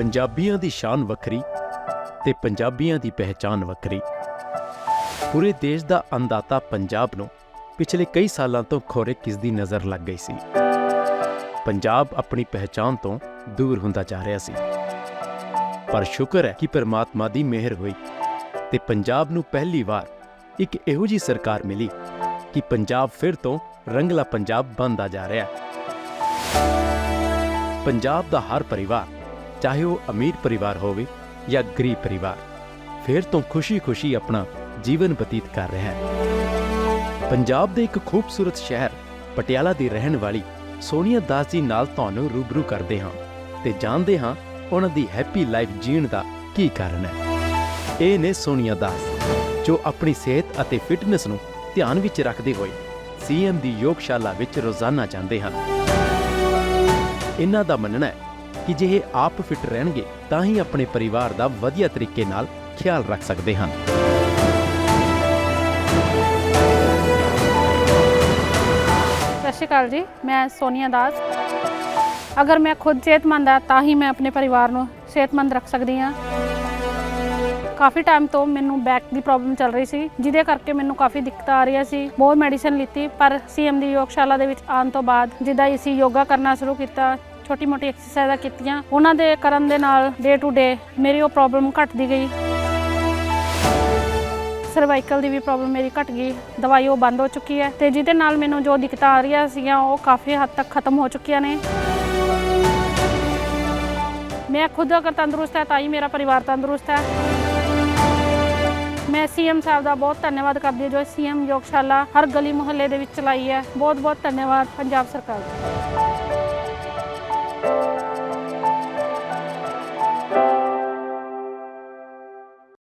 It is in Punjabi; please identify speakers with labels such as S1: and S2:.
S1: ਪੰਜਾਬੀਆਂ ਦੀ ਸ਼ਾਨ ਵੱਖਰੀ ਤੇ ਪੰਜਾਬੀਆਂ ਦੀ ਪਹਿਚਾਨ ਵੱਖਰੀ। ਪੂਰੇ ਦੇਸ਼ ਦਾ ਅੰਦਾਤਾ ਪੰਜਾਬ ਨੂੰ ਪਿਛਲੇ ਕਈ ਸਾਲਾਂ ਤੋਂ ਖੋਰੇ ਕਿਸ ਦੀ ਨਜ਼ਰ ਲੱਗ ਗਈ ਸੀ। ਪੰਜਾਬ ਆਪਣੀ ਪਹਿਚਾਨ ਤੋਂ ਦੂਰ ਹੁੰਦਾ ਜਾ ਰਿਹਾ ਸੀ। ਪਰ ਸ਼ੁਕਰ ਹੈ ਕਿ ਪਰਮਾਤਮਾ ਦੀ ਮਿਹਰ ਹੋਈ ਤੇ ਪੰਜਾਬ ਨੂੰ ਪਹਿਲੀ ਵਾਰ ਇੱਕ ਇਹੋ ਜੀ ਸਰਕਾਰ ਮਿਲੀ ਕਿ ਪੰਜਾਬ ਫਿਰ ਤੋਂ ਰੰਗਲਾ ਪੰਜਾਬ ਬਣਦਾ ਜਾ ਰਿਹਾ ਹੈ। ਪੰਜਾਬ ਦਾ ਹਰ ਪਰਿਵਾਰ ਚਾਹੇ ਉਹ ਅਮੀਰ ਪਰਿਵਾਰ ਹੋਵੇ ਜਾਂ ਗਰੀਬ ਪਰਿਵਾਰ, ਫਿਰ ਤੋਂ ਖੁਸ਼ੀ-ਖੁਸ਼ੀ ਆਪਣਾ ਜੀਵਨ ਬਤੀਤ ਕਰ ਰਿਹਾ ਹੈ। ਪੰਜਾਬ ਦੇ ਇੱਕ ਖੂਬਸੂਰਤ ਸ਼ਹਿਰ, ਪਟਿਆਲਾ ਦੀ ਰਹਿਣ ਵਾਲੀ ਸੋਨੀਆ ਦਾਸ ਜੀ ਨਾਲ ਤੁਹਾਨੂੰ ਰੂਬਰੂ ਕਰਦੇ ਹਾਂ ਤੇ ਜਾਣਦੇ ਹਾਂ ਉਹਨਾਂ ਦੀ ਹੈਪੀ ਲਾਈਫ ਜੀਣ ਦਾ ਕੀ ਕਾਰਨ ਹੈ। ਇਹ ਨੇ ਸੋਨੀਆ ਦਾਸ, ਜੋ ਆਪਣੀ ਸਿਹਤ ਅਤੇ ਫਿਟਨੈਸ ਨੂੰ ਧਿਆਨ ਵਿੱਚ ਰੱਖਦੇ ਹੋਏ ਸੀਐਮ ਦੀ ਯੋਗਸ਼ਾਲਾ ਵਿੱਚ ਰੋਜ਼ਾਨਾ ਜਾਂਦੇ ਹਨ। ਇਹਨਾਂ ਦਾ ਮੰਨਣਾ ਹੈ ਕਿ ਜੇ ਇਹ ਆਪ ਫਿਟ ਰਹਿਣਗੇ, ਤਾਂ ਹੀ ਆਪਣੇ ਪਰਿਵਾਰ ਦਾ ਵਧੀਆ ਤਰੀਕੇ ਨਾਲ ਖਿਆਲ ਰੱਖ ਸਕਦੇ ਹਨ।
S2: ਸਤਿ ਸ਼੍ਰੀ ਅਕਾਲ ਜੀ, ਮੈਂ ਸੋਨੀਆ ਦਾਸ। ਅਗਰ ਮੈਂ ਖੁਦ ਸਿਹਤਮੰਦ ਹਾਂ, ਤਾਂ ਹੀ ਮੈਂ ਆਪਣੇ ਪਰਿਵਾਰ ਨੂੰ ਸਿਹਤਮੰਦ ਰੱਖ ਸਕਦੀ ਹਾਂ। ਕਾਫੀ ਟਾਈਮ ਤੋਂ ਮੈਨੂੰ ਬੈਕ ਦੀ ਪ੍ਰੋਬਲਮ ਚੱਲ ਰਹੀ ਸੀ, ਜਿਹਦੇ ਕਰਕੇ ਮੈਨੂੰ ਕਾਫੀ ਦਿੱਕਤਾਂ ਆ ਰਹੀਆਂ ਸੀ। ਬਹੁਤ ਮੈਡੀਸਨ ਲਿੱਤੀ, ਪਰ ਸੀਐਮ ਦੀ ਯੋਗਸ਼ਾਲਾ ਦੇ ਵਿੱਚ ਆਉਣ ਤੋਂ ਬਾਅਦ ਜਿੱਦਾਂ ਅਸੀਂ ਯੋਗਾ ਕਰਨਾ ਸ਼ੁਰੂ ਕੀਤਾ ਛੋਟੀ ਮੋਟੀ ਐਕਸਰਸਾਈਜ਼ਾਂ ਕੀਤੀਆਂ, ਉਹਨਾਂ ਦੇ ਕਰਨ ਦੇ ਨਾਲ ਡੇ ਟੂ ਡੇ ਮੇਰੀ ਉਹ ਪ੍ਰੋਬਲਮ ਘਟਦੀ ਗਈ। ਸਰਵਾਈਕਲ ਦੀ ਵੀ ਪ੍ਰੋਬਲਮ ਮੇਰੀ ਘਟ ਗਈ, ਦਵਾਈ ਉਹ ਬੰਦ ਹੋ ਚੁੱਕੀ ਹੈ ਤੇ ਜਿਹਦੇ ਨਾਲ ਮੈਨੂੰ ਜੋ ਦਿੱਕਤਾਂ ਆ ਰਹੀਆਂ ਸੀਗੀਆਂ, ਉਹ ਕਾਫੀ ਹੱਦ ਤੱਕ ਖਤਮ ਹੋ ਚੁੱਕੀਆਂ ਨੇ। ਮੈਂ ਖੁਦ ਅਗਰ ਤੰਦਰੁਸਤ ਹੈ, ਤਾਂ ਹੀ ਮੇਰਾ ਪਰਿਵਾਰ ਤੰਦਰੁਸਤ ਹੈ। ਮੈਂ ਸੀਐਮ ਸਾਹਿਬ ਦਾ ਬਹੁਤ ਧੰਨਵਾਦ ਕਰਦੀ ਹਾਂ, ਜੋ ਸੀਐਮ ਯੋਗਸ਼ਾਲਾ ਹਰ ਗਲੀ ਮੁਹੱਲੇ ਦੇ ਵਿੱਚ ਚਲਾਈ ਹੈ। ਬਹੁਤ ਬਹੁਤ ਧੰਨਵਾਦ ਪੰਜਾਬ ਸਰਕਾਰ ਦਾ।